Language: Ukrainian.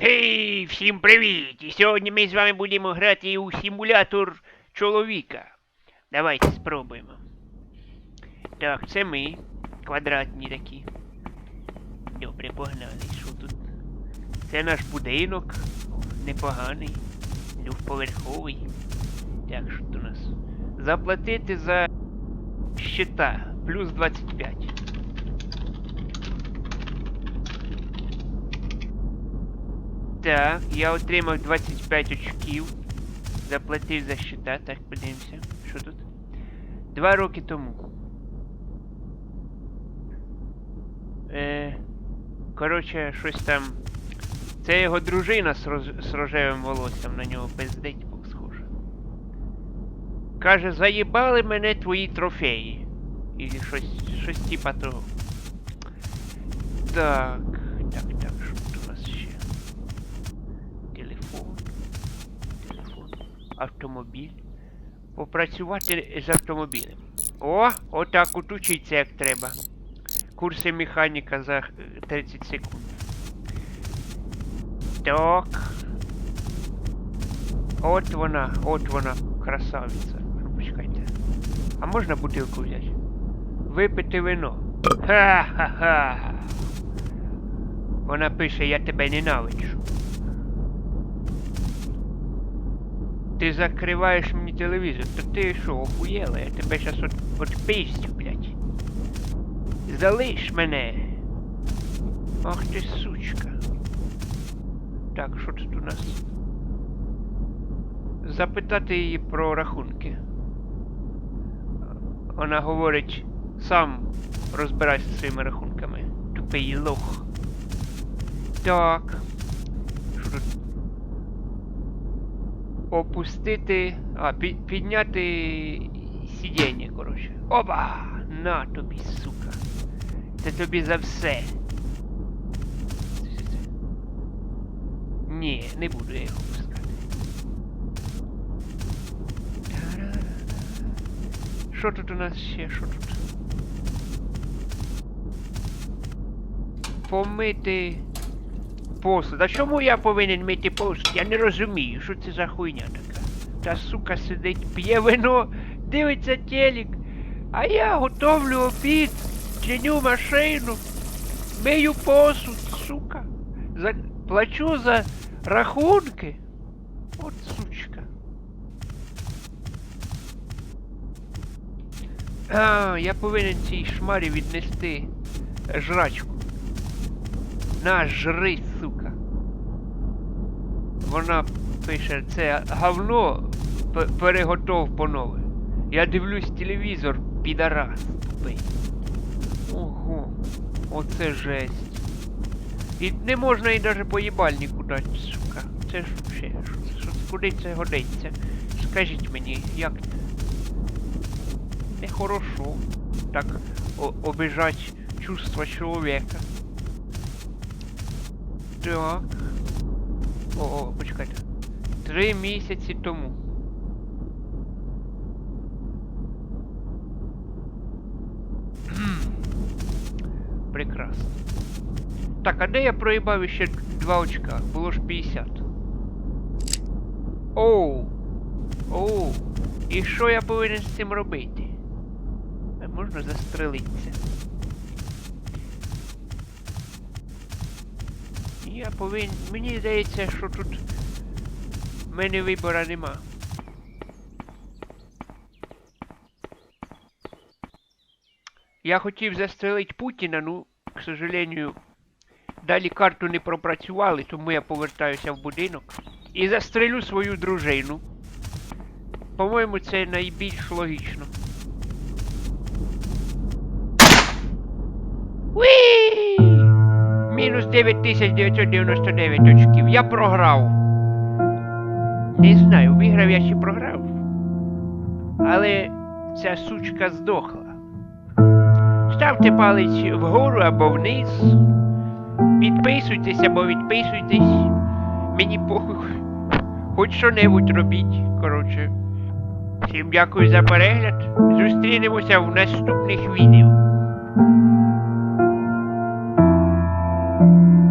Гей, всім привіт! І сьогодні ми з вами будемо грати у симулятор чоловіка. Давайте спробуємо. Так, це ми. Квадратні такі. Добре, погнали. Що тут? Це наш будинок. Непоганий. Двохповерховий. Так, що тут у нас? Заплатити за щита. Плюс 25. Так, я отримав 25 очків. Заплатив за щита. Так, подивимося. Що тут? Два роки тому. Е, коротше, щось там. Це його дружина з, роз... з рожевим волоссям на нього пиздить, схоже. Каже, заїбали мене твої трофеї. І щось, щось типа того. Так, що тут у нас ще? Телефон. Телефон. Автомобіль. Попрацювати з автомобілем. О, отак от учиться як треба. Курси механіка за е, 30 секунд. Так. От вона, от вона, красавиця. Ну, Почекайте. А можна бутилку взяти? Випити вино. Ха-ха-ха. Вона пише, я тебе ненавиджу. Ти закриваєш мені телевізор, то ти що, охуєла? Я тебе щас от, отпистю, блядь. Залиш мене. Ах ти сучка. Так, що тут у нас? Запитати її про рахунки. Вона говорить, сам розбирайся зі своїми рахунками. Тупий лох. Так. Що тут? Опустити. А, пі- підняти сидіння, коротше. Опа! На тобі, сука. Це тобі за все. Ні, не буду я його пускати. Що тут у нас ще? Що тут? Помити посуд. А чому я повинен мити посуд? Я не розумію, що це за хуйня така. Та сука сидить, п'є вино, дивиться телек, а я готовлю обід, чиню машину, мию посуд, сука. За... Плачу за рахунки. От сучка. А, я повинен цій шмарі віднести жрачку. На, жри, сука. Вона пише, це говно переготов по нове. Я дивлюсь телевізор, підарас тупий. Ого, оце жесть. І не можна і навіть по їбальнику дати, сука. Це ж ще, куди це годиться? Скажіть мені, як це? Нехорошо. Так обижать чувства чоловіка. Так. О, о, почекайте. Три місяці тому. Прекрасно. Так, а де я проїбав ще два очка? Було ж 50. Оу. Оу. І що я повинен з цим робити? Можна застрелитися. Я повинен. Мені здається, що тут в мене вибора нема. Я хотів застрелити Путіна, ну, к сожалению, далі карту не пропрацювали, тому я повертаюся в будинок і застрелю свою дружину. По-моєму, це найбільш логічно. Уі! Мінус 9999 очків. Я програв. Не знаю, виграв я чи програв. Але ця сучка здохла. Ставте палець вгору або вниз. Підписуйтесь або відписуйтесь. Мені похуй. Хоч що-небудь робіть, коротше. Всім дякую за перегляд. Зустрінемося в наступних відео. Thank you.